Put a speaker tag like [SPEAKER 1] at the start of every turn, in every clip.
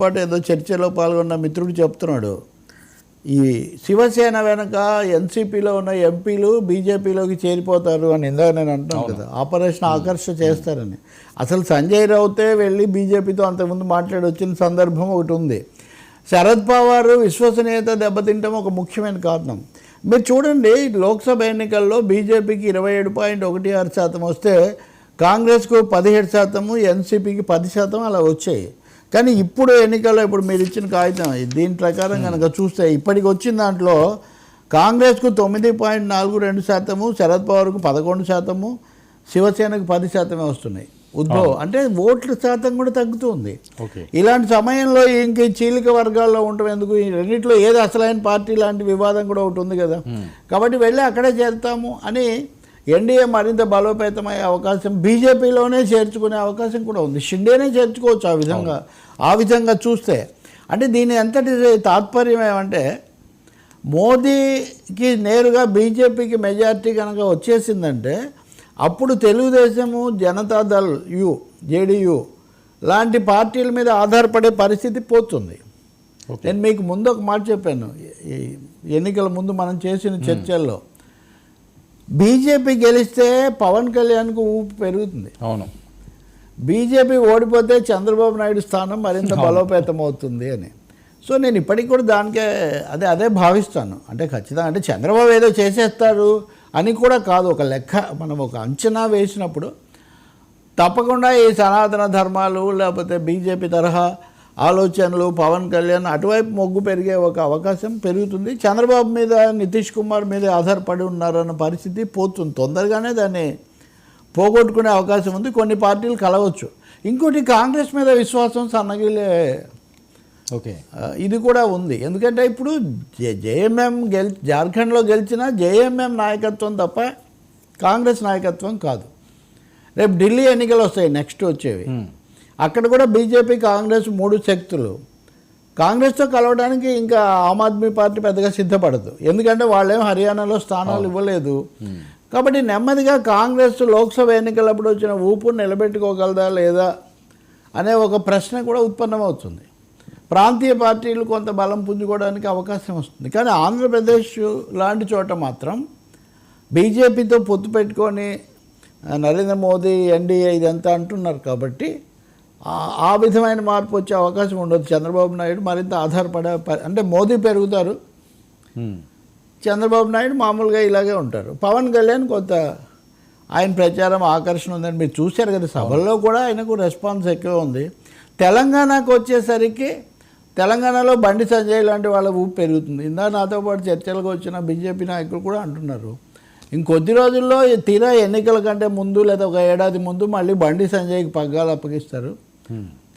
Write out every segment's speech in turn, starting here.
[SPEAKER 1] పాటు ఏదో చర్చలో పాల్గొన్న మిత్రుడు చెప్తున్నాడు. ఈ శివసేన వెనక ఎన్సీపీలో ఉన్న ఎంపీలు బీజేపీలోకి చేరిపోతారు అని ఇందాక నేను అంటున్నాను కదా. ఆపరేషన్ ఆకర్ష చేస్తారని. అసలు సంజయ్ రౌతే వెళ్ళి బీజేపీతో అంతకుముందు మాట్లాడి వచ్చిన సందర్భం ఒకటి ఉంది. శరద్ పవార్ విశ్వసనీయత దెబ్బతింటం ఒక ముఖ్యమైన కారణం. మీరు చూడండి లోక్సభ ఎన్నికల్లో బీజేపీకి ఇరవై ఏడు పాయింట్ ఒకటి ఆరు శాతం వస్తే కాంగ్రెస్కు పదిహేడు శాతము ఎన్సీపీకి పది శాతం అలా వచ్చాయి. కానీ ఇప్పుడు ఎన్నికల్లో ఇప్పుడు మీరు ఇచ్చిన కాగితం దీని ప్రకారం కనుక చూస్తే ఇప్పటికి వచ్చిన దాంట్లో కాంగ్రెస్కు తొమ్మిది పాయింట్ నాలుగు రెండు శాతము శరద్ పవార్కు పదకొండు శాతము శివసేనకు పది శాతమే వస్తున్నాయి. ఉద్భవ్ అంటే ఓట్ల శాతం కూడా తగ్గుతుంది
[SPEAKER 2] ఓకే.
[SPEAKER 1] ఇలాంటి సమయంలో ఇంక చీలిక వర్గాల్లో ఉండటం ఎందుకు? ఈ రెండిట్లో ఏది అసలైన పార్టీ లాంటి వివాదం కూడా ఒకటి ఉంది కదా. కాబట్టి వెళ్ళి అక్కడే చేరుతాము అని ఎన్డీఏ మరింత బలోపేతమయ్యే అవకాశం బీజేపీలోనే చేర్చుకునే అవకాశం కూడా ఉంది. షిండేనే చేర్చుకోవచ్చు ఆ విధంగా. ఆ విధంగా చూస్తే అంటే దీని ఎంతటి తాత్పర్యం ఏమంటే మోదీకి నేరుగా బీజేపీకి మెజారిటీ కనుక వచ్చేసిందంటే అప్పుడు తెలుగుదేశము జనతాదళ్ యు జేడీయూ లాంటి పార్టీల మీద ఆధారపడే పరిస్థితి పోతుంది. నేను మీకు ముందు ఒక మాట చెప్పాను. ఈ ఎన్నికల ముందు మనం చేసిన చర్చల్లో బీజేపీ గెలిస్తే పవన్ కళ్యాణ్కు ఊపు పెరుగుతుంది.
[SPEAKER 2] అవును.
[SPEAKER 1] బీజేపీ ఓడిపోతే చంద్రబాబు నాయుడు స్థానం మరింత బలోపేతం అవుతుంది అని. సో నేను ఇప్పటికి కూడా దానికే అదే అదే భావిస్తాను. అంటే ఖచ్చితంగా అంటే చంద్రబాబు ఏదో చేసేస్తారు అని కూడా కాదు. ఒక లెక్క మనం ఒక అంచనా వేసినప్పుడు తప్పకుండా ఈ సనాతన ధర్మాలు లేకపోతే బీజేపీ తరహా ఆలోచనలు పవన్ కళ్యాణ్ అటువైపు మొగ్గు పెరిగే ఒక అవకాశం పెరుగుతుంది. చంద్రబాబు మీద నితీష్ కుమార్ మీద ఆధారపడి ఉన్నారన్న పరిస్థితి పోతుంది. తొందరగానే దాన్ని పోగొట్టుకునే అవకాశం ఉంది. కొన్ని పార్టీలు కలవచ్చు. ఇంకోటి కాంగ్రెస్ మీద విశ్వాసం సన్నగిలే
[SPEAKER 2] ఓకే.
[SPEAKER 1] ఇది కూడా ఉంది. ఎందుకంటే ఇప్పుడు జే- జేఎంఎం గెల్ జార్ఖండ్లో గెలిచిన జేఎంఎం నాయకత్వం తప్ప కాంగ్రెస్ నాయకత్వం కాదు. రేపు ఢిల్లీ ఎన్నికలు వస్తాయి నెక్స్ట్ వచ్చేవి. అక్కడ కూడా బీజేపీ కాంగ్రెస్ మూడు శక్తులు. కాంగ్రెస్తో కలవడానికి ఇంకా ఆమ్ ఆద్మీ పార్టీ పెద్దగా సిద్ధపడదు. ఎందుకంటే వాళ్ళేం హర్యానాలో స్థానాలు ఇవ్వలేదు. కాబట్టి నెమ్మదిగా కాంగ్రెస్ లోక్సభ ఎన్నికలప్పుడు వచ్చిన ఊపు నిలబెట్టుకోగలదా లేదా అనే ఒక ప్రశ్న కూడా ఉత్పన్నమవుతుంది. ప్రాంతీయ పార్టీలు కొంత బలం పుంజుకోవడానికి అవకాశం వస్తుంది. కానీ ఆంధ్రప్రదేశ్ లాంటి చోట మాత్రం బీజేపీతో పొత్తు పెట్టుకొని నరేంద్ర మోదీ ఎన్డీఏ ఇదంతా అంటున్నారు కాబట్టి ఆ- విధమైన మార్పు వచ్చే అవకాశం ఉండదు. చంద్రబాబు నాయుడు మరింత ఆధారపడే అంటే మోదీ పెరుగుతారు. చంద్రబాబు నాయుడు మామూలుగా ఇలాగే ఉంటారు. పవన్ కళ్యాణ్ కొంత ఆయన ప్రచారం ఆకర్షణ ఉందని మీరు చూశారు కదా. సభల్లో కూడా ఆయనకు రెస్పాన్స్ ఎక్కువ ఉంది. తెలంగాణకు వచ్చేసరికి తెలంగాణలో బండి సంజయ్ లాంటి వాళ్ళ ఊపు పెరుగుతుంది. ఇందా నాతో పాటు చర్చలకు వచ్చిన బీజేపీ నాయకులు కూడా అంటున్నారు. ఇంకొద్ది రోజుల్లో తీరా ఎన్నికల కంటే ముందు లేదా ఒక ఏడాది ముందు మళ్ళీ బండి సంజయ్కి పగ్గాలు అప్పగిస్తారు.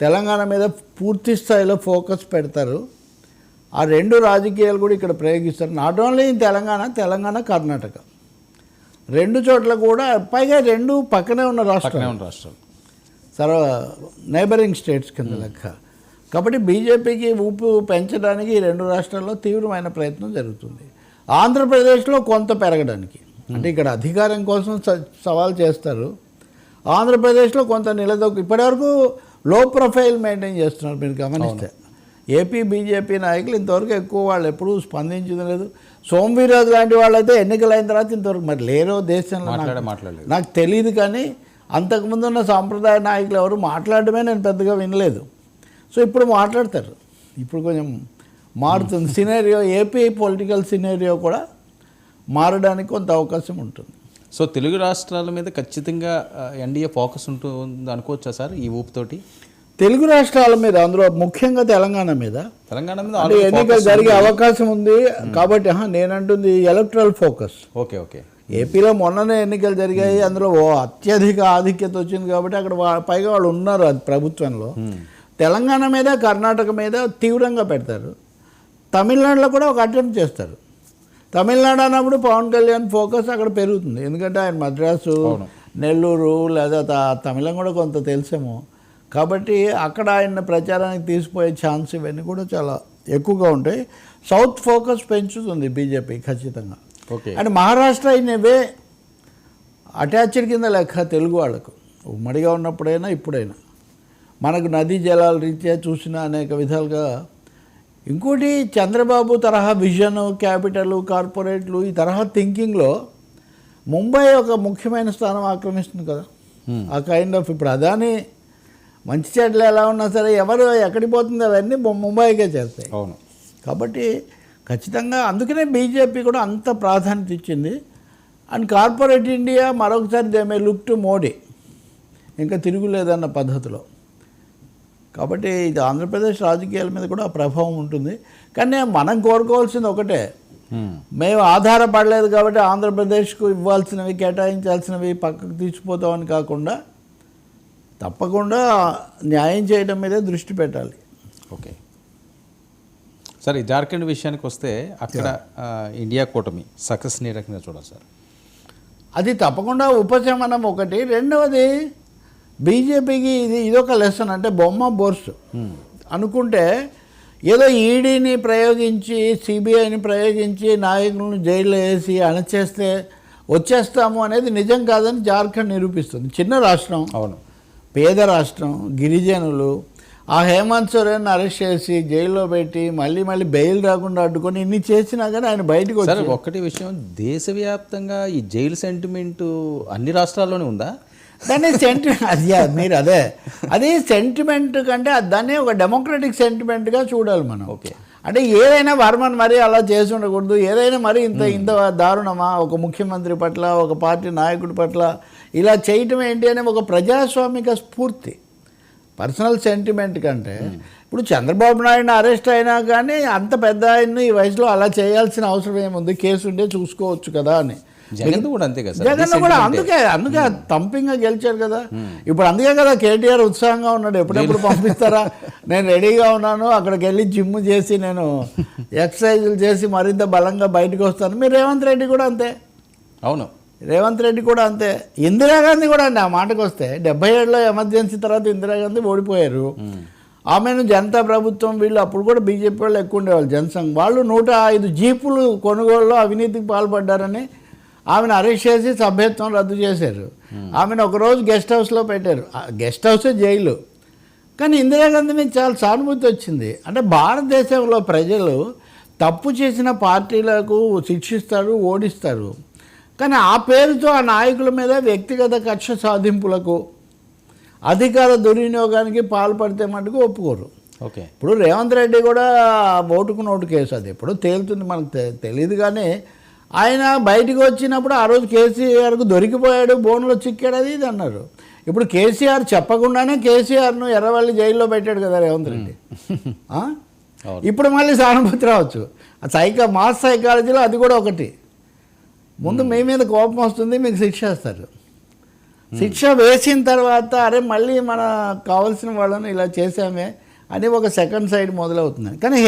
[SPEAKER 1] తెలంగాణ మీద పూర్తి స్థాయిలో ఫోకస్ పెడతారు. ఆ రెండు రాజకీయాలు కూడా ఇక్కడ ప్రయోగిస్తారు. Not only in Telangana Telangana Karnataka. రెండు చోట్ల కూడా పైగా రెండు పక్కనే ఉన్న
[SPEAKER 2] ఉన్న రాష్ట్రాలు.
[SPEAKER 1] సర్వ నైబరింగ్ స్టేట్స్ కింద లెక్క. కాబట్టి బీజేపీకి ఊపు పెంచడానికి ఈ రెండు రాష్ట్రాల్లో తీవ్రమైన ప్రయత్నం జరుగుతుంది. ఆంధ్రప్రదేశ్లో కొంత పెరగడానికి. అంటే ఇక్కడ అధికారం కోసం సవాల్ చేస్తారు. ఆంధ్రప్రదేశ్లో కొంత నిలదొక్కు. ఇప్పటివరకు లో ప్రొఫైల్ మెయింటైన్ చేస్తున్నారు మీరు గమనిస్తే. ఏపీ బీజేపీ నాయకులు ఇంతవరకు ఎక్కువ వాళ్ళు ఎప్పుడూ స్పందించింది లేదు. సోమవీరాజు లాంటి వాళ్ళైతే ఎన్నికలైన తర్వాత ఇంతవరకు మరి లేరో దేశంలో
[SPEAKER 2] మాట్లాడలేదు.
[SPEAKER 1] నాకు తెలియదు కానీ అంతకుముందు ఉన్న సాంప్రదాయ నాయకులు ఎవరు మాట్లాడడమే నేను పెద్దగా వినలేదు. సో ఇప్పుడు మాట్లాడతారు. ఇప్పుడు కొంచెం మారుతుంది. సినేరియో ఏపీ పొలిటికల్ సినేరియో కూడా మారడానికి కొంత అవకాశం ఉంటుంది.
[SPEAKER 2] సో తెలుగు రాష్ట్రాల మీద ఖచ్చితంగా ఎన్డీఏ ఫోకస్ ఉంటుంది అనుకోవచ్చా సార్ ఈ ఊపుతోటి
[SPEAKER 1] తెలుగు రాష్ట్రాల మీద అందులో ముఖ్యంగా తెలంగాణ మీద.
[SPEAKER 2] తెలంగాణ మీద
[SPEAKER 1] ఎన్నికలు జరిగే. అవకాశం ఉంది కాబట్టి నేనంటుంది ఎలక్ట్రల్ ఫోకస్.
[SPEAKER 2] Okay okay.
[SPEAKER 1] ఏపీలో మొన్ననే ఎన్నికలు జరిగాయి అందులో ఓ అత్యధిక ఆధిక్యత వచ్చింది కాబట్టి అక్కడ పైగా వాళ్ళు ఉన్నారు అది ప్రభుత్వంలో. తెలంగాణ మీద కర్ణాటక మీద తీవ్రంగా పెడతారు. తమిళనాడులో కూడా ఒక అటెంప్ట్ చేస్తారు. తమిళనాడు అన్నప్పుడు పవన్ కళ్యాణ్ ఫోకస్ అక్కడ పెరుగుతుంది. ఎందుకంటే ఆయన మద్రాసు. నెల్లూరు లేదా తమిళం కూడా కొంత తెలిసేమో. కాబట్టి అక్కడ ఆయన ప్రచారానికి తీసిపోయే ఛాన్స్ ఇవన్నీ కూడా చాలా ఎక్కువగా ఉంటాయి. సౌత్ ఫోకస్ పెంచుతుంది బీజేపీ ఖచ్చితంగా.
[SPEAKER 2] Okay.
[SPEAKER 1] And Maharashtra in way attached కింద లెక్క తెలుగు వాళ్ళకు. ఉమ్మడిగా ఉన్నప్పుడైనా ఇప్పుడైనా. మనకు నదీ జలాల రీత్యా చూసిన అనేక విధాలుగా ఇంకోటి చంద్రబాబు తరహా విజన్ క్యాపిటల్ కార్పొరేట్లు ఈ తరహా థింకింగ్లో ముంబై ఒక ముఖ్యమైన స్థానం ఆక్రమిస్తుంది కదా. ఆ కైండ్ ఆఫ్ ఇప్పుడు అదాని మంచి చెడ్లు ఎలా ఉన్నా సరే ఎవరు ఎక్కడికి పోతుంది అవన్నీ ముంబైకే చేస్తాయి.
[SPEAKER 2] అవును.
[SPEAKER 1] కాబట్టి ఖచ్చితంగా అందుకనే బీజేపీ కూడా అంత ప్రాధాన్యత ఇచ్చింది. అండ్ కార్పొరేట్ ఇండియా మరొకసారి they may look to Modi. ఇంకా తిరుగులేదన్న పద్ధతిలో. కాబట్టి ఇది ఆంధ్రప్రదేశ్ రాజకీయాల మీద కూడా ప్రభావం ఉంటుంది. కానీ మనం కోరుకోవాల్సింది ఒకటే. మేము ఆధారపడలేదు కాబట్టి ఆంధ్రప్రదేశ్కు ఇవ్వాల్సినవి కేటాయించాల్సినవి పక్కకు తీసిపోతామని కాకుండా తప్పకుండా న్యాయం చేయడం మీదే దృష్టి పెట్టాలి.
[SPEAKER 2] ఓకే. సరే ఈ జార్ఖండ్ విషయానికి వస్తే అక్కడ ఇండియా కూటమి సక్సెస్ ఏ రకంగా చూడాలి సార్.
[SPEAKER 1] అది తప్పకుండా ఉపశమనం ఒకటి. రెండవది బీజేపీకి ఇది ఇదొక లెసన్ అంటే బొమ్మ బోర్సు.
[SPEAKER 2] ఉమ్.
[SPEAKER 1] అనుకుంటే ఏదో ఈడీని ప్రయోగించి సిబిఐని ప్రయోగించి నాయకులను జైల్లో వేసి అణచేస్తే వచ్చేస్తాము అనేది నిజం కాదని జార్ఖండ్ నిరూపిస్తుంది. చిన్న రాష్ట్రం
[SPEAKER 2] అవును.
[SPEAKER 1] పేద రాష్ట్రం గిరిజనులు ఆ హేమంత్ సోరెన్ అరెస్ట్ చేసి జైల్లో పెట్టి మళ్ళీ మళ్ళీ బెయిల్ రాకుండా అడ్డుకొని ఇన్ని చేసినా కానీ ఆయన బయటకు
[SPEAKER 2] సరే
[SPEAKER 1] వచ్చి
[SPEAKER 2] ఒక్కటి విషయం దేశవ్యాప్తంగా ఈ జైలు సెంటిమెంట్ అన్ని రాష్ట్రాల్లోనే ఉందా?
[SPEAKER 1] దాన్ని సెంటిమెంట్ అది మీరు అదే. అది సెంటిమెంట్ కంటే దాన్ని ఒక డెమోక్రటిక్ సెంటిమెంట్గా చూడాలి మనం.
[SPEAKER 2] ఓకే.
[SPEAKER 1] అంటే ఏదైనా వర్మన్ మరీ అలా చేసి ఉండకూడదు ఏదైనా మరీ ఇంత ఇంత దారుణమా ఒక ముఖ్యమంత్రి పట్ల ఒక పార్టీ నాయకుడి పట్ల ఇలా చేయటం ఏంటి అనే ఒక ప్రజాస్వామిక స్ఫూర్తి. పర్సనల్ సెంటిమెంట్ కంటే ఇప్పుడు చంద్రబాబు నాయుడు అరెస్ట్ అయినా కానీ అంత పెద్ద ఆయన్ని ఈ వయసులో అలా చేయాల్సిన అవసరం ఏముంది? కేసు ఉంటే చూసుకోవచ్చు కదా అని.
[SPEAKER 2] జగన్ కూడా అంతే కదా
[SPEAKER 1] జగన్ కూడా అందుకే అందుకే తంపింగా గెలిచారు కదా. ఇప్పుడు అందుకే కదా కేటీఆర్ ఉత్సాహంగా ఉన్నాడు. ఎప్పుడెప్పుడు పంపిస్తారా? నేను రెడీగా ఉన్నాను అక్కడికి వెళ్ళి జిమ్ చేసి నేను ఎక్సర్సైజులు చేసి మరింత బలంగా బయటకు వస్తాను. మీరు రేవంత్ రెడ్డి కూడా అంతే.
[SPEAKER 2] అవును.
[SPEAKER 1] రేవంత్ రెడ్డి కూడా అంతే. ఇందిరాగాంధీ కూడా అండి ఆ మాటకు వస్తే డెబ్బై ఏడులో ఎమర్జెన్సీ తర్వాత ఇందిరాగాంధీ ఓడిపోయారు. ఆమెను జనతా ప్రభుత్వం వీళ్ళు అప్పుడు కూడా బీజేపీ వాళ్ళు ఎక్కువ ఉండేవాళ్ళు. జనసంఘ్ వాళ్ళు నూట ఐదు జీపులు కొనుగోలులో అవినీతికి పాల్పడ్డారని ఆమెను అరెస్ట్ చేసి సభ్యత్వం రద్దు చేశారు. ఆమెను ఒకరోజు గెస్ట్ హౌస్లో పెట్టారు. ఆ గెస్ట్ హౌసే జైలు. కానీ ఇందిరాగాంధీ మీద చాలా సానుభూతి వచ్చింది. అంటే భారతదేశంలో ప్రజలు తప్పు చేసిన పార్టీలకు శిక్షిస్తారు ఓడిస్తారు. కానీ ఆ పేరుతో ఆ నాయకుల మీద వ్యక్తిగత కక్ష సాధింపులకు అధికార దుర్వినియోగానికి పాల్పడితే మటుకు ఒప్పుకోరు.
[SPEAKER 2] ఓకే.
[SPEAKER 1] ఇప్పుడు రేవంత్ రెడ్డి కూడా ఓటుకు నోటు కేసు అది. ఎప్పుడు తేలుతుంది మనకు తెలియదు కానీ ఆయన బయటికి వచ్చినప్పుడు ఆ రోజు కేసీఆర్కు దొరికిపోయాడు బోన్లో చిక్కాడు అది ఇది అన్నారు. ఇప్పుడు కేసీఆర్ చెప్పకుండానే కేసీఆర్ను ఎర్రవల్లి జైల్లో పెట్టాడు కదా రేవంత్ రెడ్డి. ఇప్పుడు మళ్ళీ సానుభూతి రావచ్చు. ఆ సైక మాస్ సైకాలజీలో అది కూడా ఒకటి. ముందు మీ మీద కోపం వస్తుంది మీకు శిక్ష వేస్తారు. శిక్ష వేసిన తర్వాత అరే మళ్ళీ మన కావాల్సిన వాళ్ళని ఇలా చేసామే అని ఒక సెకండ్ సైడ్ మొదలవుతుంది. కానీ